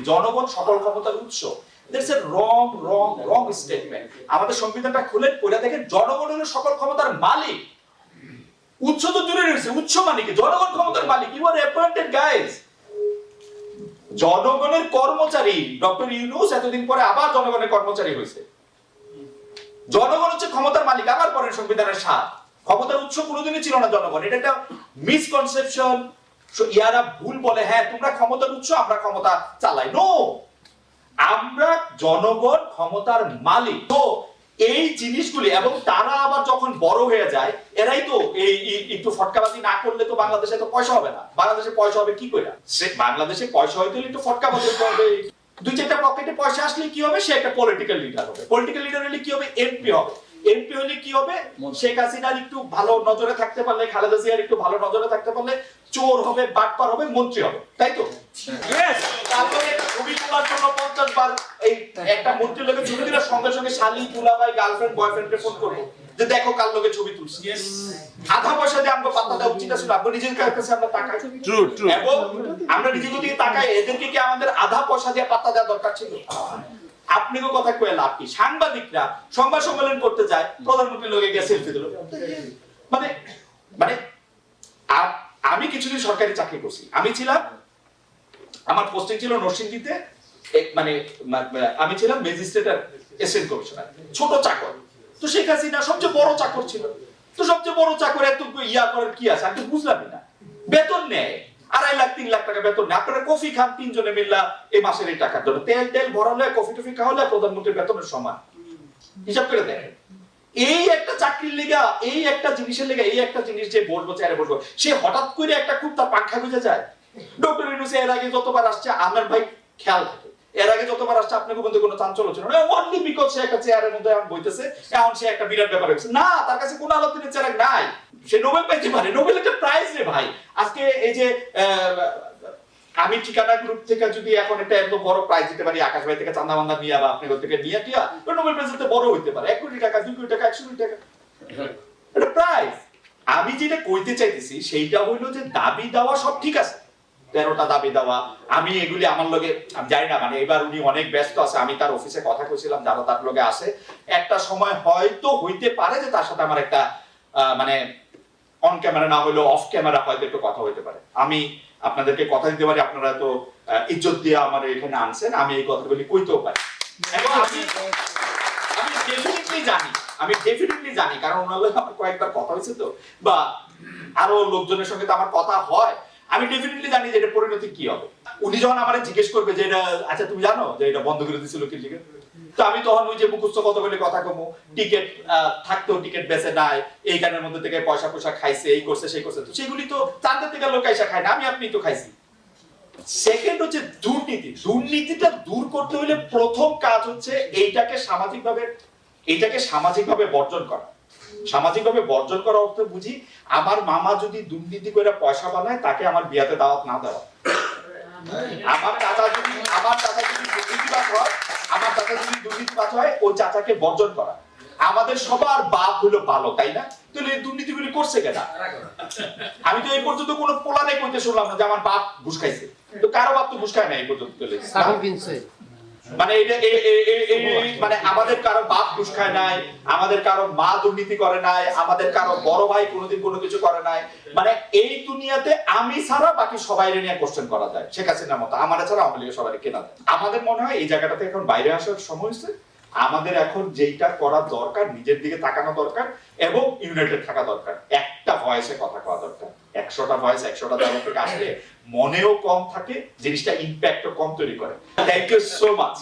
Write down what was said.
জনগণ সকল ক্ষমতার উৎস। That's a wrong wrong wrong statement আমাদের সংবিধানটা খুলে জনগণ হলো সকল ক্ষমতার মালিক। তো দূরে রয়েছে মানে কি? জনগণ ক্ষমতার মালিক। ইউ আর অ্যাপয়েন্টেড জনগণের কর্মচারী, ডক্টর ইউনুস এতদিন পরে আবার জনগণের কর্মচারী হয়েছে। জনগণ হচ্ছে ক্ষমতার মালিক, আবার পরের সংবিধানের স্বাদ। ক্ষমতার উৎস কোনোদিনই ছিল না জনগণ এটা একটা মিসকনসেপশন ইয়ারা ভুল বলে হ্যাঁ তোমরা ক্ষমতার উৎস আমরা ক্ষমতা চালাই। নো আমরা জনগণ ক্ষমতার মালিক। তো এই জিনিসগুলি এবং তারা আবার যখন বড় হয়ে যায় এরাই তো এই একটু ফটকাবাজি না করলে তো বাংলাদেশে তো পয়সা হবে না। বাংলাদেশে পয়সা হবে কি করে সে বাংলাদেশে পয়সা হইতে একটু ফটকাবাজি করবে দুই চারটা পকেটে পয়সা আসলে কি হবে? সে একটা পলিটিক্যাল লিডার হবে। পলিটিক্যাল লিডার হলে কি হবে? এমপি হবে। এমপি হলে কি হবে? শেখ হাসিনার একটু ভালো নজরে থাকতে পারলে খালেদা জিয়ার একটু ভালো নজরে থাকতে পারলে চোর হবে বাটপার হবে মন্ত্রী হবে তাই তো? তারপরে ছবি তোলার জন্য পঞ্চাশ বার এই একটা মন্ত্রীর লোকের ছবি দিলে সঙ্গে সঙ্গে শালি দুলাভাই গার্লফ্রেন্ড বয়ফ্রেন্ডকে ফোন করব যে দেখো কার লোকের ছবি তুলছি। আধা পয়সা দিয়ে আমাকে পাত্তা দেওয়া উচিত ছিল আপনি নিজের কাছে আমরা তাকাই. এবং আমরা নিজের দিকে তাকাই এদেরকে কি আমাদের আধা পয়সা দিয়ে পাত্তা দেওয়া দরকার ছিল? আপনিও কথা কয়ে লাভ কি? সাংবাদিকরা সংবাদ সম্মেলন করতে যায় প্রধানমন্ত্রী লোকে গিয়ে সেলফি দিল মানে মানে কিছুদিন সরকারি চাকরি করছি। আমি ছিলাম, আমার পোস্টিং ছিল নরসিংদীতে মানে আমি ছিলাম ম্যাজিস্ট্রেট আর এসএন কমিশনার ছোট চাকর। তো শেখ হাসিনা সবচেয়ে বড় চাকর ছিল। তো সবচেয়ে বড় চাকর এত ইয়া করার কি আছে? আমি তো বুঝলামই না। বেতন নেয়, আড়াই লাখ, তিন লাখ টাকা বেতন নেয়। আপনারা কফি খান, তিনজনে মিল্লা এই মাসের এই টাকার জন্য। তেল তেল ভরালে, কফি টফি খাওয়ালে প্রধানমন্ত্রীর বেতনের সমান। হিসাব করে দেখেন। এই একটা চাকরির লেগা, এই একটা জিনিসের লেগা, এই একটা জিনিস যে বসবো, চেয়ারে বসবো, সে হঠাৎ করে একটা খুব তার পাংখা গুজে যায়। ডক্টর ইউনুস এর আগে যতবার আসছে, আমার ভাই খেয়াল থাকে এর আগে যতবার আসছে আপনাকে বলতে কোনো চাঞ্চল্য ছিল না। অনলি বিকজ সে একটা চেয়ারের মধ্যে এখন বইতেছে, এখন সে একটা বিরাট ব্যাপার হয়েছে। না, তার কাছে কোনো আলোচনার চেয়ার নাই। সে নোবেল পাইতে পারে নোবেল একটা প্রাইজ রে ভাই। আজকে এই যে আমি ঠিকানা গ্রুপ থেকে যদি এখন একটা এত বড় প্রাইজ দিতে পারি, আকাশ ভাই থেকে চান্দা মান্দা নিয়ে বা আপনার থেকে নিয়ে টিয়া, তো নোবেল প্রাইজ দিতে বড় হইতে পারে। এক কোটি টাকা, দুই কোটি টাকা, একশো কোটি টাকা। এটা প্রাইজ আমি যেটা কইতে চাইতেছি, সেইটা হইল যে দাবি দেওয়া সব ঠিক আছে। তেরোটা দাবি দেওয়া। আমি এগুলি আমার লগে, আমি জানি না মানে এবার উনি অনেক ব্যস্ত আছে, আমি তার অফিসে কথা কইছিলাম, যারা তার লগে আসে একটা সময় হয়তো হইতে পারে যে তার সাথে আমার একটা মানে অন ক্যামেরা না হলেও অফ ক্যামেরা হয়তো একটু কথা হইতে পারে। আমি আপনাদেরকে কথা দিতে পারি, আপনারা তো ইজ্জত দিয়ে আমার এখানে আনছেন, আমি এই কথাগুলি কইতেও পারি। এবং আমি আমি জানি, আমি ডেফিনেটলি জানি, কারণ ওনার আমার কয়েকবার কথা হয়েছে তো, বা আরও লোকজনের সঙ্গে তো আমার কথা হয় আমি ডেফিনেটলি জানি যে এটা পরিণতি কি হবে। উনি যখন আমার জিজ্ঞেস করবে যে এটা আচ্ছা তুমি জানো যে এটা বন্ধ করে দিছিল কি লিখে? তো আমি তখন ওই যে মুখস্থ কত বলে কথা কমু, টিকিট থাকতেও টিকিট বেচে নাই, এই কারণের মধ্যে থেকে পয়সা পয়সা খাইছে, এই করছে, সেই করছে। তো সেগুলি তো চাঁদের থেকে লোক আইসা খায় না, আমি আপনি তো খাইছি। সেকেন্ড হচ্ছে দুর্নীতি। দুর্নীতিটা দূর করতে হলে প্রথম কাজ হচ্ছে এইটাকে সামাজিকভাবে এইটাকে সামাজিকভাবে বর্জন করা। সামাজিকভাবে বর্জন করা অর্থ বুঝি, আমার মামা যদি দুর্নীতি করে পয়সা বানায়, তাকে আমার বিয়াতে দাওয়াত না দেওয়া। আমার চাচা যদি, আমার চাচা যদি দুর্নীতিবাজ হয়, আমার চাচা যদি দুর্নীতিবাজ হয়, ওই চাচাকে বর্জন করা। আমাদের সবার বাপ হলো ভালো তাই না? তাহলে এই দুর্নীতিগুলি করছে কেন আমি তো এই পর্যন্ত কোনো পোলারে কইতে শুনলাম না যে আমার বাপ ঘুষ খাইছে। তো কারও বাপ তো ঘুষ খায় না এই পর্যন্ত মানে মানে আমাদের কারও বাপ ঘুষ খায় নাই, আমাদের কারও মা দুর্নীতি করে নাই, আমাদের কারও বড় ভাই কোনোদিন কোনো কিছু করে নাই। মানে এই দুনিয়াতে আমি ছাড়া বাকি সবাই নিয়ে কোশ্চেন করা যায়, শেখ হাসিনার মতো। আমার ছাড়া আওয়ামী সবাই কেনা যায় আমাদের মনে হয় এই জায়গাটাতে এখন বাইরে আসার সময় হয়েছে। আমাদের এখন যেইটা করা দরকার, নিজের দিকে তাকানো দরকার এবং ইউনাইটেড থাকা দরকার। একটা ভয়েসে কথা কওয়া দরকার। একশোটা ভয়েস একশোটা জায়গা থেকে আসলে মনেও কম থাকে, জিনিসটা ইম্প্যাক্টও কম তৈরি করে। Thank you so much